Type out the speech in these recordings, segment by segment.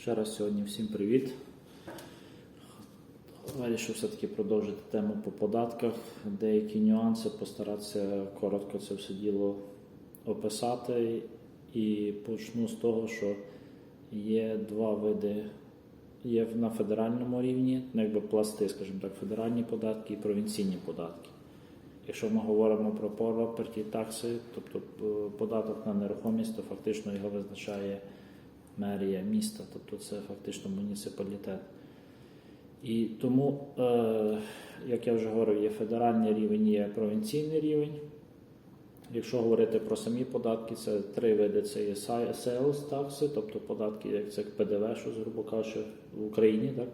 Ще раз сьогодні всім привіт. Вирішив все-таки продовжити тему по податках, деякі нюанси, постаратися коротко це все діло описати. І почну з того, що є два види. Є на федеральному рівні, ну якби пласти, скажімо так, федеральні податки і провінційні податки. Якщо ми говоримо про property такси, тобто е, податок на нерухомість, то фактично його визначає мерія міста, тобто це фактично муніципалітет. І тому, е, як я вже говорив, є федеральний рівень, є провінційний рівень. Якщо говорити про самі податки, це три види: це є sales такси, тобто податки, як це ПДВ, що грубо кажучи, в Україні, так?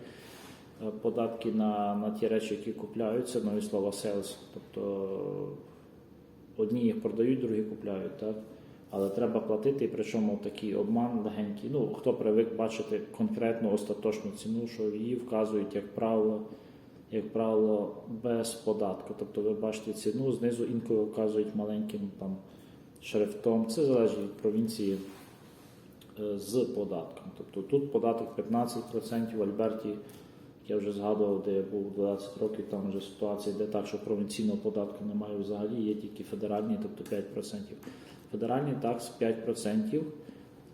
Е, податки на, на ті речі, які купляються, нові слова sales. Тобто одні їх продають, другі купляють, так? Але треба платити, і причому такий обман легенький. Ну, хто привик бачити конкретну остаточну ціну, що її вказують, як правило, як правило, без податку. Тобто ви бачите ціну, знизу інколи вказують маленьким там шрифтом. Це залежить від провінції е, з податком. Тобто тут податок 15%, в Альберті, я вже згадував, де я був 12 років, там вже ситуація йде так, що провінційного податку немає взагалі, є тільки федеральний, тобто 5%. Федеральний такс 5%.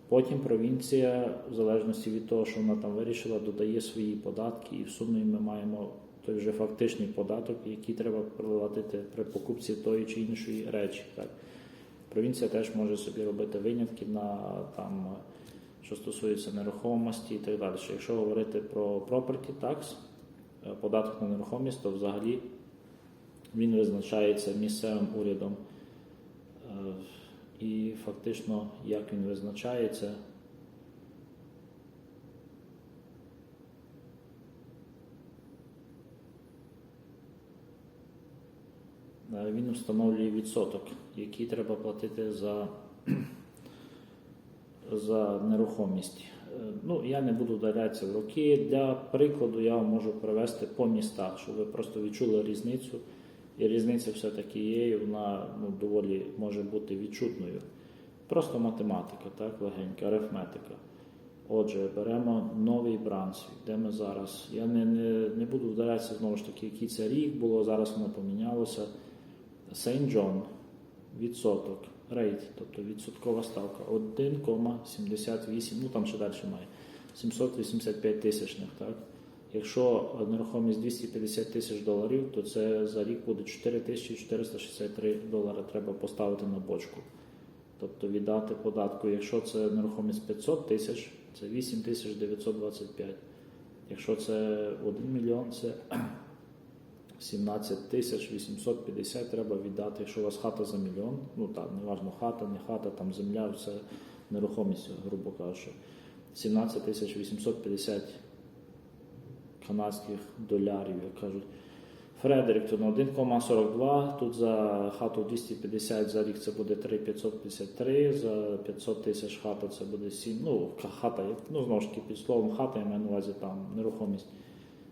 Потім провінція, в залежності від того, що вона там вирішила, додає свої податки, і в сумі ми маємо той вже фактичний податок, який треба платити при покупці тої чи іншої речі. Так. Провінція теж може собі робити винятки на там, що стосується нерухомості і так далі. Якщо говорити про property tax, е, податок на нерухомість, то взагалі він визначається місцевим урядом. І фактично, як він визначається, він встановлює відсоток, який треба платити за, за нерухомість. Е, Ну, я не буду вдалятися в роки. Для прикладу я вам можу привести по містах, щоб ви просто відчули різницю. І різниця все-таки є, і вона ну, доволі може бути відчутною. Просто математика, так, легенька, арифметика. Отже, беремо новий Брансвік, де ми зараз. Я не, не, не буду вдалятися знову ж таки, який це рік було, зараз воно помінялося. Сейнт Джон, відсоток, рейт, тобто відсоткова ставка 1,78, ну там ще далі має, 785 тисячних. так. Якщо нерухомість 250 тисяч доларів, то це за рік буде 4463 долари треба поставити на бочку. Тобто віддати податку. Якщо це нерухомість 500 тисяч, це 8925. Якщо це 1 мільйон, це 17 тисяч 850 треба віддати. Якщо у вас хата за мільйон, ну так, неважно хата, не хата, там земля, все нерухомість, грубо кажучи. 17 тисяч 850 канадських долярів, як кажуть. Фредеріктон 1,42. Тут за хату 250 за рік це буде 3,553, за 500 тисяч хата це буде 7. Ну, хата, ну знову ж таки, під словом хата, я маю на увазі там нерухомість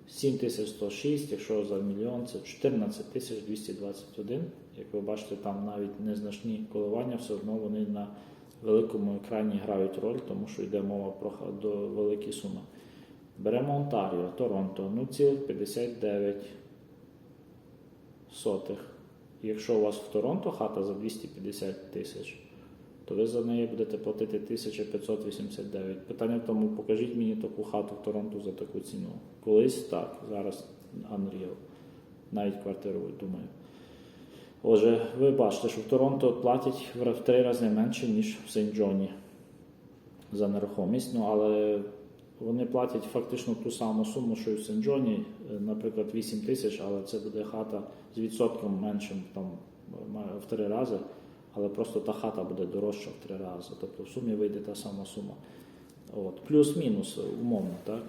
7106, якщо за мільйон це 14 тисяч 221. Як ви бачите, там навіть незначні коливання, все одно вони на великому екрані грають роль, тому що йде мова про до великі суми. Беремо Онтаріо, Торонто 0,59 сотих. Якщо у вас в Торонто хата за 250 тисяч, то ви за неї будете платити 1589. Питання в тому, покажіть мені таку хату в Торонто за таку ціну. Колись так, зараз Unreal. Навіть квартиру, думаю. Отже, ви бачите, що в Торонто платять в три рази менше, ніж в Сент-Джоні за нерухомість. Ну, але вони платять фактично ту саму суму, що і в Сен-Джоні, наприклад, 8 тисяч, але це буде хата з відсотком меншим там, в три рази, але просто та хата буде дорожча в три рази. Тобто в сумі вийде та сама сума. От. Плюс-мінус, умовно. так.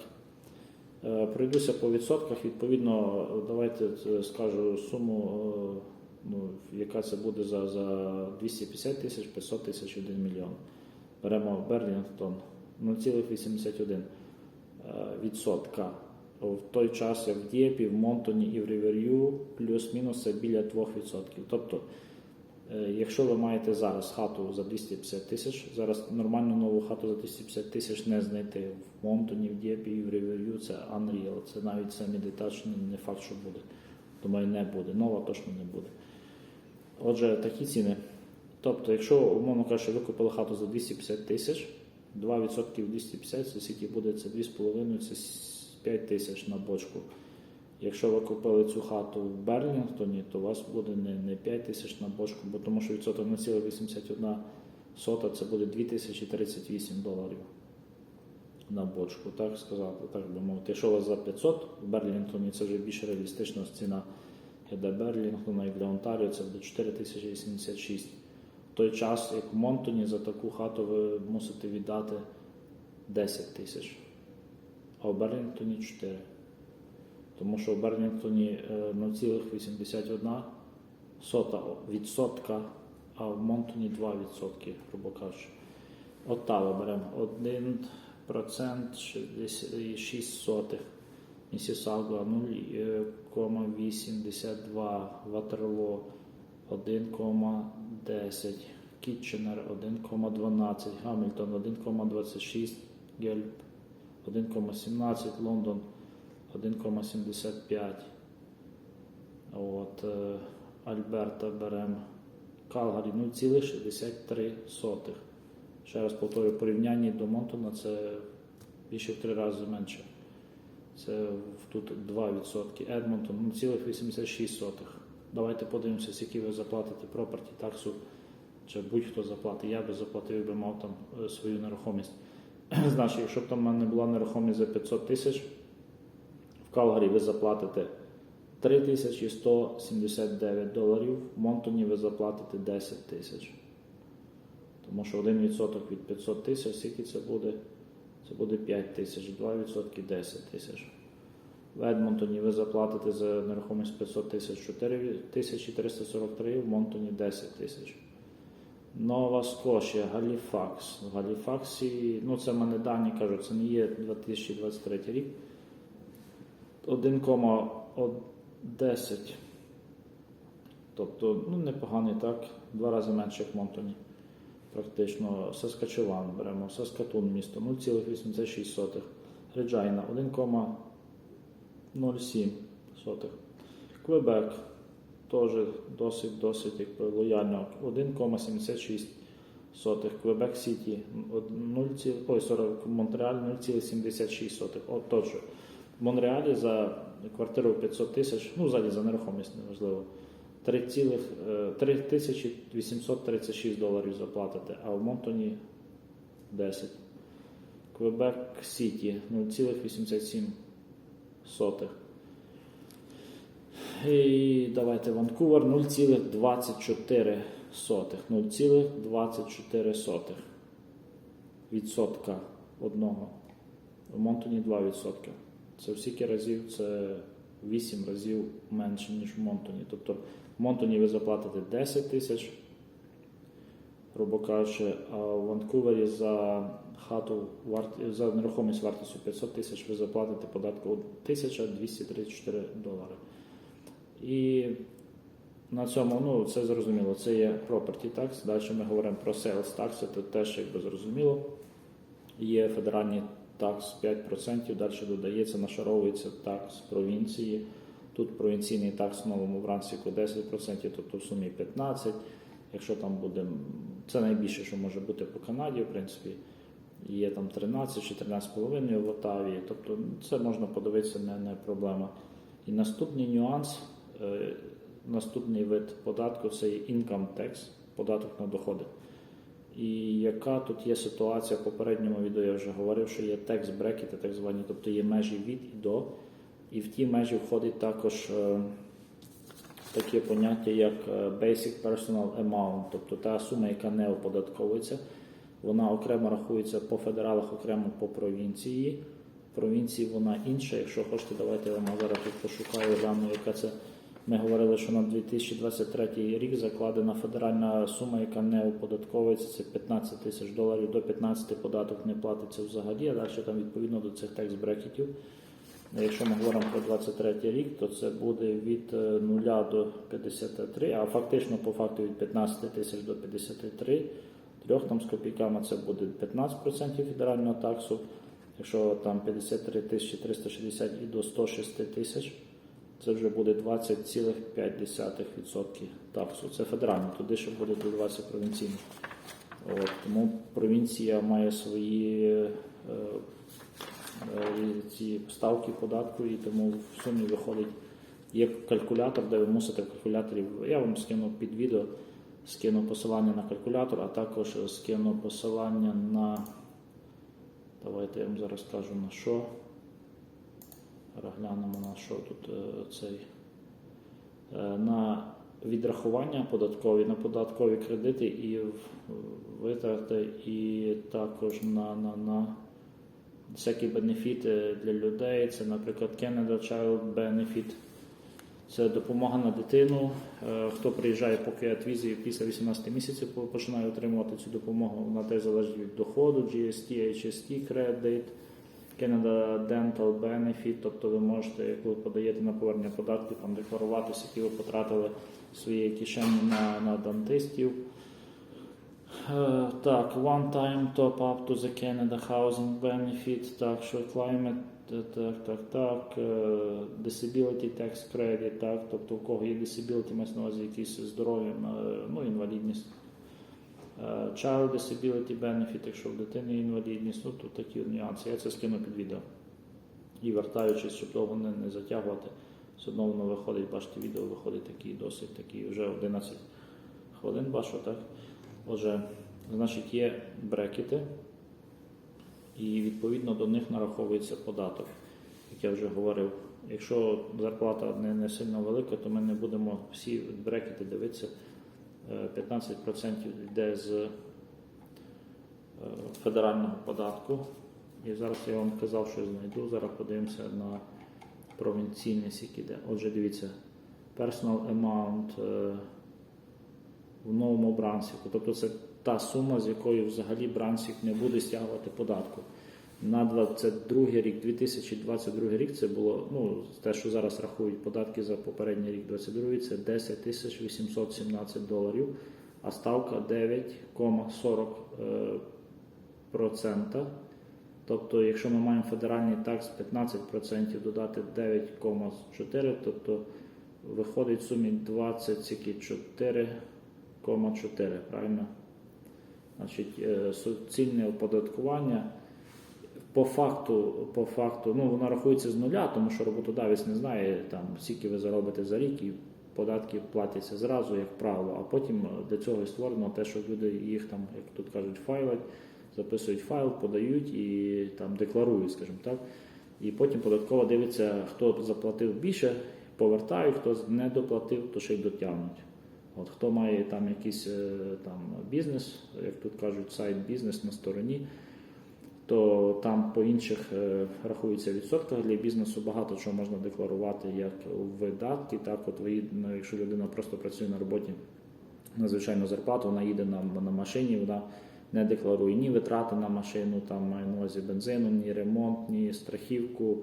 Е, Пройдуся по відсотках. Відповідно, давайте скажу суму, е, ну, яка це буде за, за 250 тисяч, 500 тисяч, 1 мільйон. Беремо Берлінгтон 0,81 відсотка. В той час як в Дієпі, в Монтоні і в Рівер'ю плюс-мінус біля 2%. Тобто Е, Якщо ви маєте зараз хату за 250 тисяч, зараз нормальну нову хату за 250 тисяч не знайти в Монтоні, в Дєпі, в Ріверв'ю, це Unreal. Це навіть самі детачні не факт, що буде. Думаю, не буде. Нова точно не буде. Отже, такі ціни. Тобто, якщо, умовно кажучи, ви купили хату за 250 тисяч, 2% 250, це скільки буде, це 2,5, це 5 тисяч на бочку. Якщо ви купили цю хату в Берлінгтоні, то у вас буде не, не 5 тисяч на бочку, бо тому що відсоток на ціле 81 сота це буде 2038 доларів на бочку, так сказати, так би мовити. Якщо у вас за 500 в Берлінгтоні, це вже більш реалістична ціна для Берлінгтона, і для Онтаріо це буде 4086. Той час, як в Монтоні, за таку хату ви мусите віддати 10 тисяч, а в Берлінгтоні 4. Тому що в Берлінгтоні е, 0,81 сота відсотка, а в Монтоні 2 відсотки, грубо кажучи. Оттава беремо 1 процент 6 сотих. Місісауга 0,82, Ватерло 1,10, Кітченер 1,12, Гамільтон 1,26, Гельп 1,17, Лондон 1,75. От, е, Альберта беремо. Калгарі 0,63. Ще раз повторюю, порівнянні до Монтона це більше в три рази менше. Це тут 2%. Едмонтон 0,86. Давайте подивимося, скільки ви заплатите проперті таксу, чи будь-хто заплатить. Я би заплатив, якби мав там е, свою нерухомість. Значить, якщо б там в мене була нерухомість за 500 тисяч, в Калгарі ви заплатите 3179 доларів, в Монтоні ви заплатите 10 тисяч. Тому що 1% від 500 тисяч, скільки це буде? Це буде 5 тисяч, 2% 10 тисяч. В Едмонтоні ви заплатите за нерухомість 500 тисяч 4343, в Монтоні 10 тисяч. Нова Скошія, Галіфакс. В Галіфаксі, ну це в мене дані кажуть, це не є 2023 рік. 1,10. Тобто, ну непоганий так, два рази менше, як в Монтоні. Практично Саскачеван беремо, Саскатун місто 0,86. Реджайна 1,07. Квебек теж досить досить якби, лояльно 1,76. Квебек Сіті 0, ой, 40, Монреаль 0,76. От. В Монреалі за квартиру 500 тисяч, ну взагалі за нерухомість неважливо. 3 цілих, е, 3836 доларів заплатите, а в Монтоні 10. Квебек Сіті 0,87. І давайте Ванкувер 0,24. 0,24 відсотка одного. В Монтоні 2 відсотки. Це в скільки разів, це 8 разів менше, ніж в Монтоні. Тобто в Монтоні ви заплатите 10 тисяч, грубо кажучи, а в Ванкувері за хату за нерухомість вартістю 500 тисяч ви заплатите податку 1234 долари. І на цьому, ну, це зрозуміло, це є property tax. Далі ми говоримо про sales tax, це теж якби зрозуміло. Є федеральний такс 5%, далі додається, нашаровується такс провінції. Тут провінційний такс в новому Брансвіку 10%, тобто в сумі 15%. Якщо там буде, це найбільше, що може бути по Канаді, в принципі, є там 13 чи 13,5 в Отаві, тобто це можна подивитися, не, не проблема. І наступний нюанс, е, наступний вид податку це є income tax, податок на доходи. І яка тут є ситуація в попередньому відео, я вже говорив, що є tax брекети, так звані, тобто є межі від і до. І в ті межі входить також е, таке поняття, як е, Basic Personal Amount, тобто та сума, яка не оподатковується, вона окремо рахується по федералах, окремо по провінції. В провінції вона інша. Якщо хочете, давайте я вам зараз тут пошукаю, гляну, яка це. Ми говорили, що на 2023 рік закладена федеральна сума, яка не оподатковується, це 15 тисяч доларів. До 15 податок не платиться взагалі, а далі там відповідно до цих текст брекетів Якщо ми говоримо про 23 рік, то це буде від е, 0 до 53, а фактично по факту від 15 тисяч до 53. Трьох там з копійками це буде 15% федерального таксу. Якщо там 53 тисячі 360 і до 106 тисяч, це вже буде 20,5% таксу. Це федеральний, туди ще буде додаватися провінційний. От, тому провінція має свої е, е, ці ставки податку, і тому в сумі виходить є калькулятор, де ви мусите в калькуляторі. Я вам скину під відео, скину посилання на калькулятор, а також скину посилання на. Давайте я вам зараз скажу на що. Зараз глянемо на що тут е, цей. Е, На відрахування податкові, на податкові кредити і витрати, і також на, на, на всякі бенефіти для людей. Це, наприклад, Canada Child Benefit. Це допомога на дитину. Е, Хто приїжджає поки від візи після 18 місяців починає отримувати цю допомогу. Вона теж залежить від доходу, GST, HST Credit, Canada Dental Benefit, тобто ви можете, як ви подаєте на повернення податків, там декларувати, скільки ви потратили свої кишені на, на дантистів. Е, Так, one time top up to the Canada Housing Benefit, так, що climate, так, так, так, е, disability tax credit, так, тобто у кого є disability, мається на увазі якісь здоров'я, е, ну, інвалідність. Е, Child disability benefit, якщо в дитини інвалідність, ну тут такі нюанси. Я це скину під відео. І вертаючись, щоб довго не, не затягувати, все одно воно виходить, бачите, відео виходить такий досить такий, вже 11 хвилин бачу, так? Отже, значить, є брекети, і відповідно до них нараховується податок. Як я вже говорив, якщо зарплата не, не сильно велика, то ми не будемо всі брекети дивитися. Е, 15% йде з е, федерального податку. І зараз я вам казав, що знайду. Зараз подивимося на провінційний сік іде. Отже, дивіться, personal amount е, в новому Брансіку. Тобто це та сума, з якою взагалі Брансік не буде стягувати податку. На 22 рік, 2022 рік це було ну, те, що зараз рахують податки за попередній рік 22 це 10 тисяч 817 доларів, а ставка 9,40 е, процента. Тобто, якщо ми маємо федеральний такс 15% додати 9,4, тобто виходить в сумі 24,4, правильно? Значить, е, суцільне оподаткування по факту, по факту, ну воно рахується з нуля, тому що роботодавець не знає, там, скільки ви заробите за рік, і податки платяться зразу, як правило, а потім для цього і створено те, що люди їх там, як тут кажуть, файлять, записують файл, подають і там декларують, скажімо так. І потім податково дивиться, хто заплатив більше, повертають, хто не доплатив, то ще й дотягнуть. От хто має там якийсь е, там бізнес, як тут кажуть, сайт бізнес на стороні, то там по інших е, рахується відсотках для бізнесу багато чого можна декларувати як видатки. Так, от ви, ну, якщо людина просто працює на роботі на звичайну зарплату, вона їде на, на машині, вона не декларує ні витрати на машину, там має увазі бензину, ні ремонт, ні страхівку,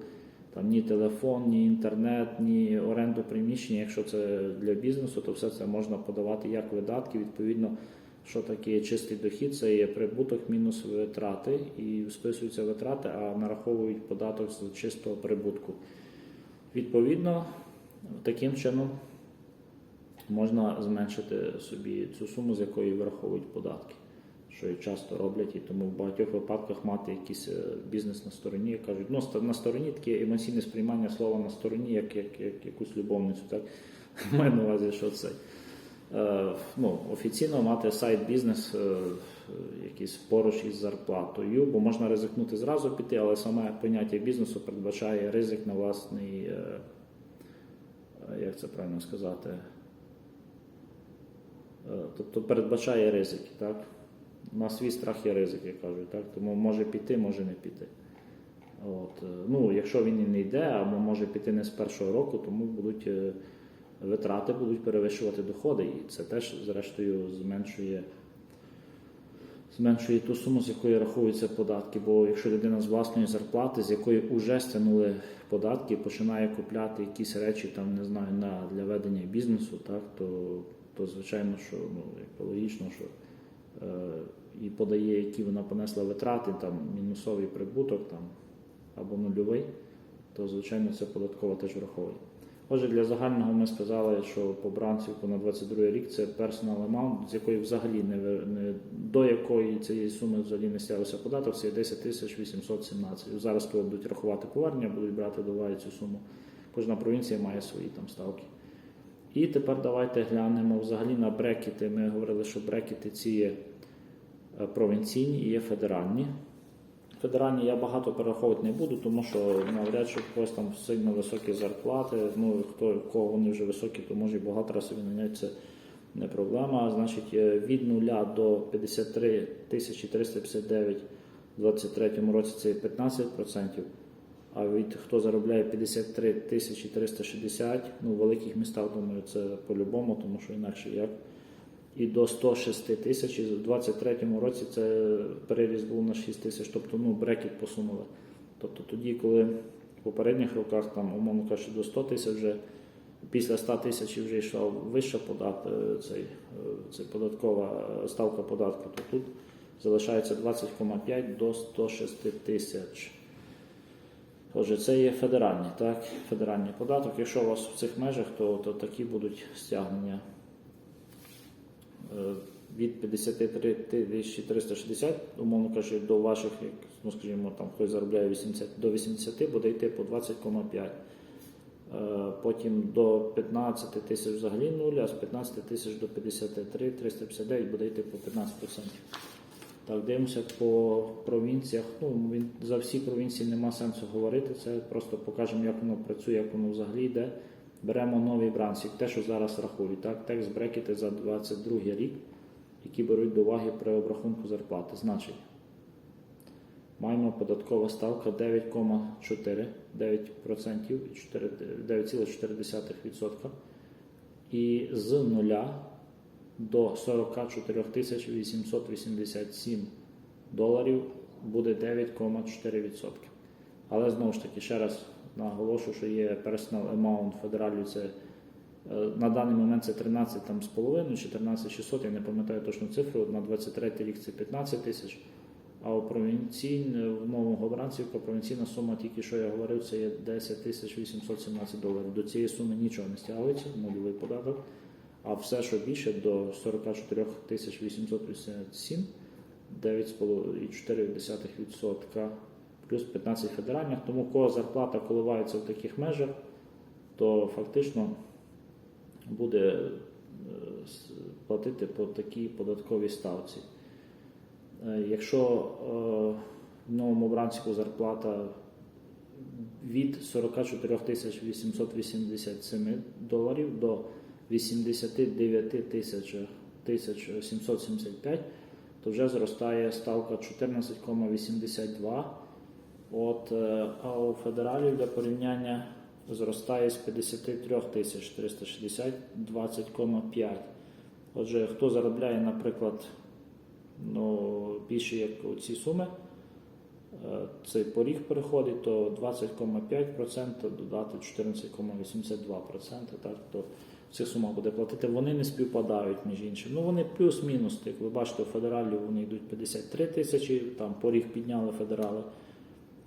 там ні телефон, ні інтернет, ні оренду приміщення. Якщо це для бізнесу, то все це можна подавати як видатки. Відповідно, що таке чистий дохід, це є прибуток мінус витрати, і списуються витрати, а нараховують податок з чистого прибутку. Відповідно, таким чином можна зменшити собі цю суму, з якої враховують податки, що і часто роблять, і тому в багатьох випадках мати якийсь е, бізнес на стороні, кажуть, ну на стороні таке емоційне сприймання слова на стороні, як, як, як якусь любовницю. Так? Маю на увазі, що це. Е, ну, офіційно мати сайт бізнес е, якийсь поруч із зарплатою, бо можна ризикнути зразу піти, але саме поняття бізнесу передбачає ризик на власний, е, як це правильно сказати, тобто передбачає ризики, так? На свій страх є ризик, як кажуть, так? Тому може піти, може не піти. От. е, Ну, якщо він і не йде, або може піти не з першого року, тому будуть е, витрати будуть перевищувати доходи, і це теж, зрештою, зменшує зменшує ту суму, з якої рахуються податки. Бо якщо людина з власної зарплати, з якої вже стягнули податки, починає купляти якісь речі, там не знаю, на для ведення бізнесу, так то, то звичайно, що ну логічно, що і подає, які вона понесла витрати, там мінусовий прибуток там або нульовий, то звичайно це податкова теж враховує. Отже, для загального ми сказали, що по бранцівку на 22 рік це personal amount, з якої взагалі не, не до якої цієї суми взагалі не стягувався податок, це 10 тисяч 817. Зараз, коли будуть рахувати повернення, будуть брати до уваги цю суму. Кожна провінція має свої там ставки. І тепер давайте глянемо взагалі на брекети. Ми говорили, що брекети ці є е, провінційні і є федеральні. Федеральні я багато перераховувати не буду, тому що навряд чи когось там сильно високі зарплати. Ну хто кого вони вже високі, то може і бухгалтера собі наняти, це не проблема. Значить, е, від 0 до 53 тисячі 359 у 2023 році це 15%. А від хто заробляє 53 тисячі 360, ну в великих містах, думаю, це по-любому, тому що інакше як. І до 106 тисяч. І в 23-му році це переріз був на 6 тисяч, тобто ну, брекет посунули. Тобто тоді, коли в попередніх роках, там, умовно кажучи, до 100 тисяч вже після 100 тисяч вже йшла вища подат, е, цей, е, цей податкова е, ставка податку, то тут залишається 20,5 до 106 тисяч. Отже, це є федеральний, так? федеральний податок. Якщо у вас в цих межах, то, то такі будуть стягнення Е, від 53 360, умовно кажучи, до ваших, ну, скажімо, там хтось заробляє 80, до 80, буде йти по 20,5. Е, Потім до 15 тисяч взагалі 0, а з 15 тисяч до 53 359 буде йти по 15%. Так, дивимося по провінціях. Ну, він, за всі провінції нема сенсу говорити. Це просто покажемо, як воно працює, як воно взагалі йде. Беремо новий бранцік, те, що зараз рахують. Так, текст брекети за 22 рік, які беруть до уваги при обрахунку зарплати. Значить, маємо податкова ставка 9,4, 9%, 4 9,4%. І з нуля до 44 тисяч 887 доларів буде 9,4%. Але знову ж таки, ще раз наголошую, що є personal amount федералю, це е, на даний момент це 13 там, з половиною чи 13 600, я не пам'ятаю точну цифру, на 23 рік це 15 тисяч. А у провінційне, в новому Бранцівка провінційна сума, тільки що я говорив, це є 10 тисяч 817 доларів. До цієї суми нічого не стягується, нульовий податок. А все, що більше, до 44 тисяч 887, 9,4% плюс 15 федеральних. Тому кого зарплата коливається в таких межах, то фактично буде е, платити по такій податковій ставці. Е, Якщо е, в новому Бранську зарплата від 44 тисяч 887 доларів до 89 тисяч тисяч 775, то вже зростає ставка 14,82. От, е, а у федералів для порівняння зростає з 53 тисяч 360 20,5. Отже, хто заробляє, наприклад, ну, більше як ці суми, е, цей поріг переходить, то 20,5% додати 14,82%. Так, то цих сумах буде платити. Вони не співпадають між іншим. Ну вони плюс-мінус. Як ви бачите, у федералі вони йдуть 53 тисячі, там поріг підняли федерали.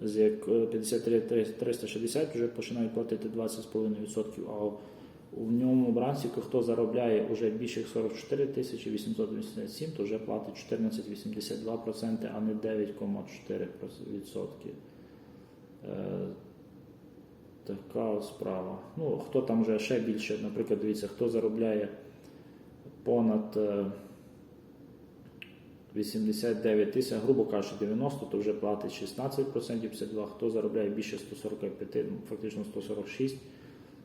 З як е, 53 360 вже починають платити 20,5%, а в ньому бранцівку, хто заробляє вже більше 44 тисячі 887, то вже платить 14,82%, а не 9,4%. Е, така справа. Ну, хто там вже ще більше, наприклад, дивіться, хто заробляє понад е, 89 тисяч, грубо кажучи, 90, то вже платить 16%, 52, хто заробляє більше 145, ну, фактично 146,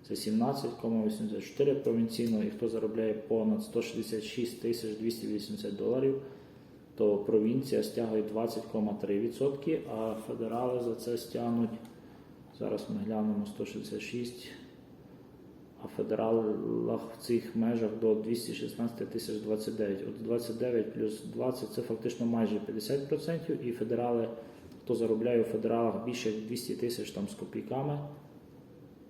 це 17,84 провінційно, і хто заробляє понад 166 тисяч 280 доларів, то провінція стягує 20,3%, а федерали за це стягнуть, зараз ми глянемо 166, а федералах в цих межах до 216 тисяч 29. От 29 плюс 20 це фактично майже 50%, і федерали, хто заробляє у федералах більше 200 тисяч там з копійками,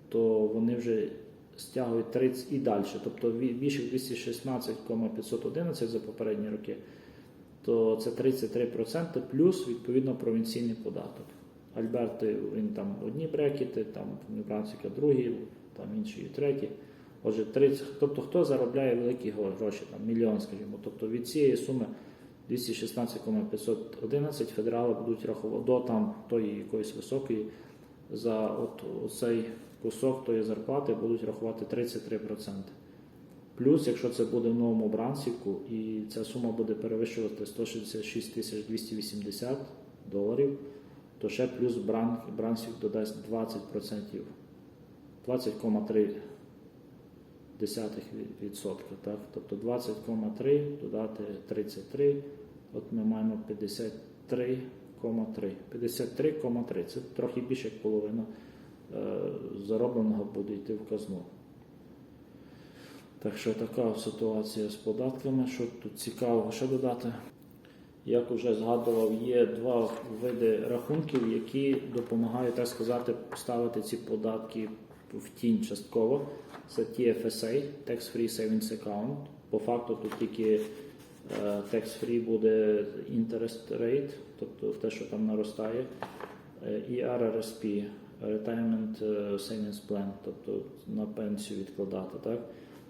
то вони вже стягують 30 і далі. Тобто більше 216,511 за попередні роки, то це 33% плюс відповідно провінційний податок. Альберти він там одні брекети, там Нью-Брансвіка другі, там інші треті. Отже, 30, тобто хто заробляє великі гроші, там мільйон, скажімо. Тобто від цієї суми 216,511 федерали будуть рахувати до там тої якоїсь високої за от цей кусок тої зарплати будуть рахувати 33%. Плюс, якщо це буде в новому Брансіку, і ця сума буде перевищувати 166 тисяч 280 доларів, то ще плюс Бран, Брансік додасть 20%, 20,3 десятих від- відсотка. Так? Тобто 20,3 додати 33, от ми маємо 53,3. 53,3 це трохи більше як половина е, заробленого буде йти в казну. Так що така ситуація з податками. Що тут цікавого ще додати? Як вже згадував, є два види рахунків, які допомагають, так сказати, поставити ці податки в тінь частково. Це TFSA, Tax Free Savings Account. По факту тут тільки е, Tax Free буде interest rate, тобто те, що там наростає, е, і RRSP, Retirement е, Savings Plan, тобто на пенсію відкладати. Так?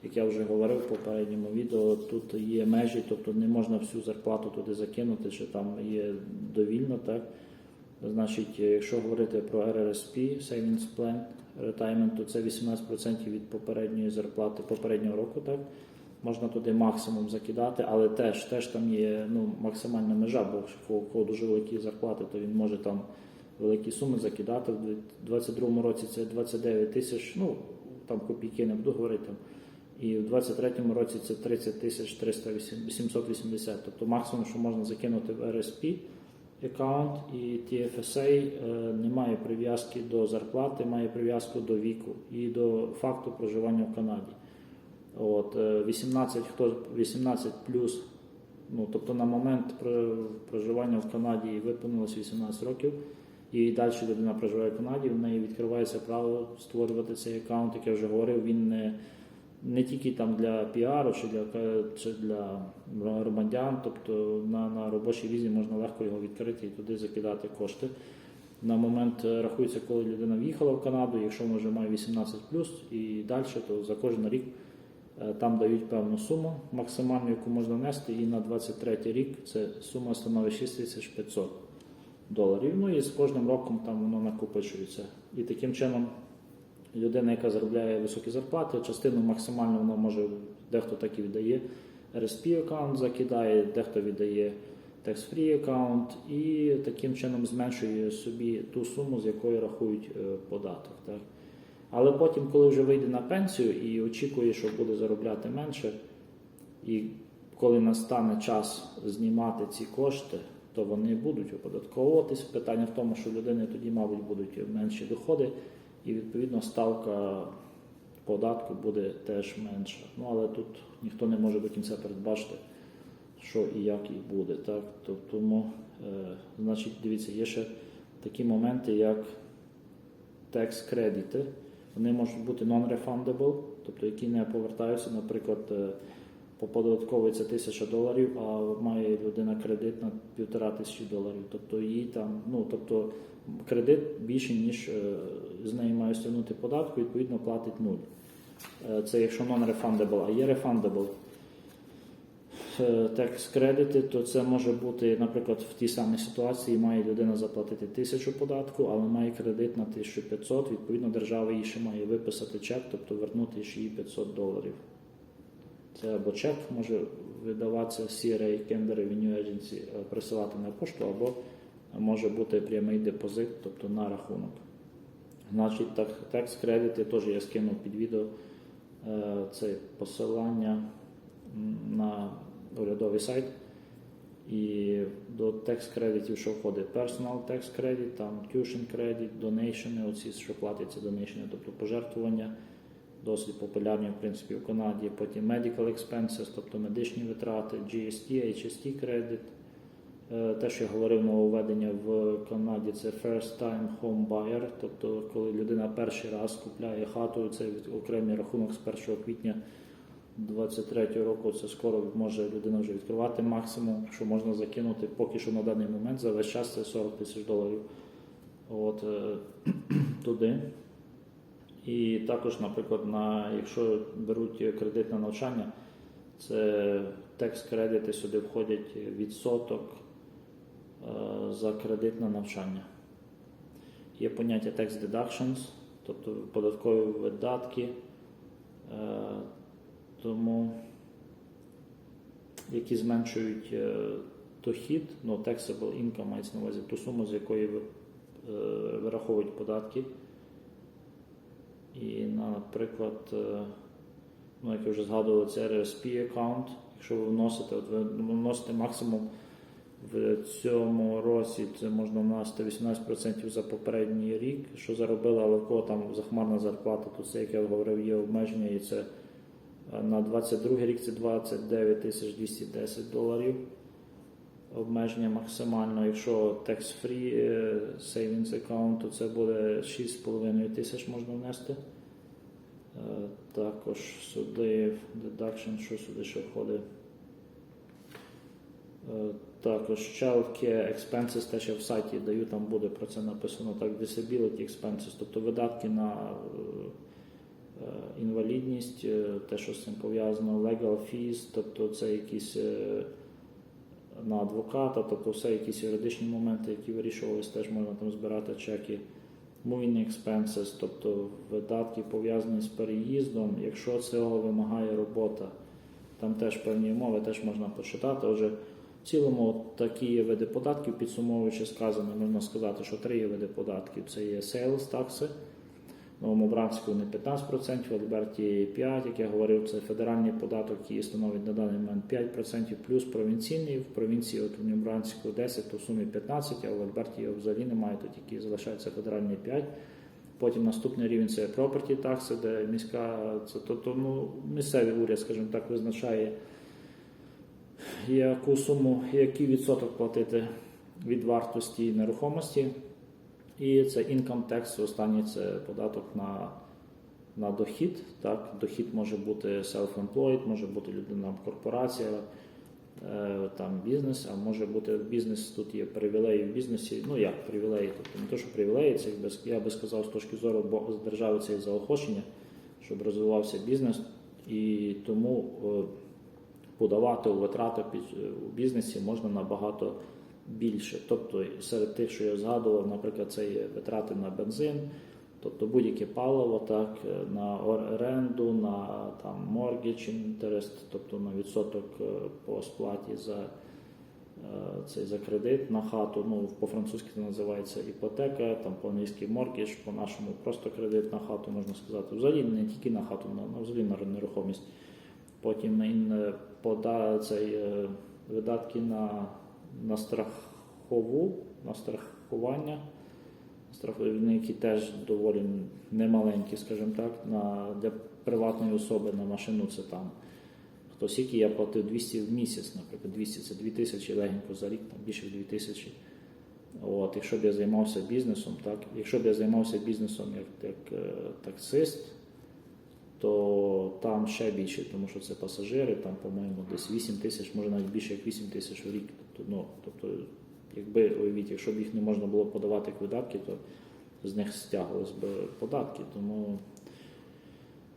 Як я вже говорив в попередньому відео, тут є межі, тобто не можна всю зарплату туди закинути, що там є довільно. Так? Значить, якщо говорити про RRSP, Savings Plan, Retirement, то це 18% від попередньої зарплати попереднього року. Так? Можна туди максимум закидати, але теж, теж там є ну, максимальна межа, бо якщо кого дуже великі зарплати, то він може там великі суми закидати. В 2022 році це 29 тисяч, ну там копійки не буду говорити. І в 23-му році це 30 тисяч 780. Тобто максимум, що можна закинути в RSP аккаунт і TFSA е, не має прив'язки до зарплати, має прив'язку до віку і до факту проживання в Канаді. От, е, 18, хто 18 плюс, ну, тобто на момент проживання в Канаді виповнилось 18 років, і далі людина проживає в Канаді, в неї відкривається право створювати цей аккаунт, як я вже говорив, він не, не тільки там для піару чи для, чи для громадян, тобто на, на робочій візі можна легко його відкрити і туди закидати кошти. На момент е, рахується, коли людина в'їхала в Канаду, якщо вона вже має 18 і далі, то за кожен рік е, там дають певну суму максимальну, яку можна внести, і на 23 рік це сума становить 6500 доларів. Ну і з кожним роком там воно накопичується. І таким чином людина, яка заробляє високі зарплати, частину максимально вона може, дехто так і віддає RSP аккаунт закидає, дехто віддає tax-free аккаунт і таким чином зменшує собі ту суму, з якої рахують е, податок. Так? Але потім, коли вже вийде на пенсію і очікує, що буде заробляти менше, і коли настане час знімати ці кошти, то вони будуть оподатковуватись. Питання в тому, що людини тоді, мабуть, будуть менші доходи, і відповідно ставка податку буде теж менша. Ну але тут ніхто не може до кінця передбачити, що і як і буде. Так? То- Тому, е, значить, дивіться, є ще такі моменти, як tax кредити. Вони можуть бути non-refundable, тобто які не повертаються, наприклад, е, поподатковується тисяча доларів, а має людина кредит на півтора тисячі доларів. Тобто їй там, ну тобто кредит більше, ніж е, з неї має стягнути податку, відповідно платить нуль. Е, Це якщо non-refundable, а є refundable е, tax кредити, то це може бути, наприклад, в тій самій ситуації має людина заплатити тисячу податку, але має кредит на 1500, відповідно, держава їй ще має виписати чек, тобто вернути ще їй 500 доларів. Це або чек може видаватися CRA Canada Revenue Agency, е, присилати на пошту, або може бути прямий депозит, тобто на рахунок. Значить, так, текст кредити теж я скинув під відео е, це посилання на урядовий сайт. І до текст кредитів, що входить Personal Tax Credit, там Tuition Credit, Donation, оці, що платяться donation, тобто пожертвування, досить популярні в принципі в Канаді. Потім medical expenses, тобто медичні витрати, GST, HST кредит. Е, Те, що я говорив нововведення в Канаді, це first time home buyer, тобто коли людина перший раз купляє хату, це окремий рахунок з 1 квітня 23 року. Це скоро може людина вже відкривати максимум, що можна закинути поки що на даний момент за весь час це 40 тисяч доларів. От, е, туди. І також, наприклад, на, якщо беруть кредит на навчання, це текст кредити сюди входять відсоток за кредит на навчання. Є поняття tax deductions, тобто податкові видатки, е, тому які зменшують е, дохід, ну, taxable income мається на увазі ту суму, з якої е, вираховують податки. І, наприклад, е, ну, як я вже згадував, це RSP аккаунт. Якщо ви вносите, от ви вносите максимум в цьому році, це можна вносити 18% за попередній рік, що заробили, але в кого там захмарна зарплата, то це, як я говорив, є обмеження, і це е, на 22 рік це 29 тисяч 210 доларів. Обмеження максимально, якщо tax-free е, savings account, то це буде 6,5 тисяч можна внести. Е, Також сюди deduction, що сюди ще входить. Також childcare expenses, те, що в сайті даю, там буде про це написано так, disability expenses, тобто видатки на е, е, інвалідність, е, те, що з цим пов'язано, legal fees, тобто це якісь на адвоката, тобто все якісь юридичні моменти, які вирішувалися, теж можна там збирати чеки. Moving expenses, тобто видатки пов'язані з переїздом, якщо цього вимагає робота, там теж певні умови, теж можна почитати. Отже, в цілому такі є види податків, підсумовуючи сказано, можна сказати, що три види податків. Це є sales такси, в Новомобранську не 15%, в Альберті 5%, як я говорив, це федеральний податок, який становить на даний момент 5%, плюс провінційний. В провінції от в Нью-Бранску 10, то в сумі 15, а в Альберті його взагалі немає, то тільки залишається федеральний 5. Потім наступний рівень це property такси, де міська, це тобто, ну, місцевий уряд, скажімо так, визначає, яку суму, який відсоток платити від вартості нерухомості. І це income tax, останній це податок на, на дохід. Так? Дохід може бути self-employed, може бути людина корпорація, е, там бізнес, а може бути бізнес, тут є привілеї в бізнесі. Ну як привілеї, тобто не то, що привілеї, це я би сказав з точки зору з держави це заохочення, щоб розвивався бізнес. І тому е, подавати у витрати у бізнесі можна набагато більше. Тобто серед тих, що я згадував, наприклад, це є витрати на бензин, тобто будь-яке паливо, так, е, на оренду, на там mortgage interest, тобто на відсоток е, по сплаті за е, цей за кредит на хату. Ну, по-французьки це називається іпотека, там по-англійськи mortgage, по-нашому просто кредит на хату, можна сказати. Взагалі не тільки на хату, на взагалі на нерухомість. Потім е, пода цей е, видатки на, на страхову, на страхування. Які теж доволі немаленькі, скажімо так, на, для приватної особи на машину це там. Хто скільки я платив 200 в місяць, наприклад, 200 це 2000 легенько за рік, там більше 2000. От, якщо б я займався бізнесом, так, якщо б я займався бізнесом як, як е, таксист, то там ще більше, тому що це пасажири, там, по-моєму, десь 8 тисяч, може навіть більше як 8 тисяч в рік. Тобто, ну, тобто, якби уявіть, якщо б їх не можна було подавати як видатки, то з них стягувались би податки. Тому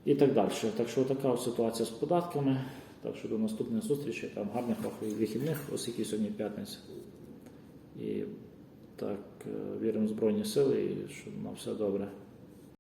і так далі. Так що така ситуація з податками. Так що до наступних зустрічей, там гарних вихідних, оскільки сьогодні п'ятниця. І так, е, віримо в Збройні Сили і що на все добре.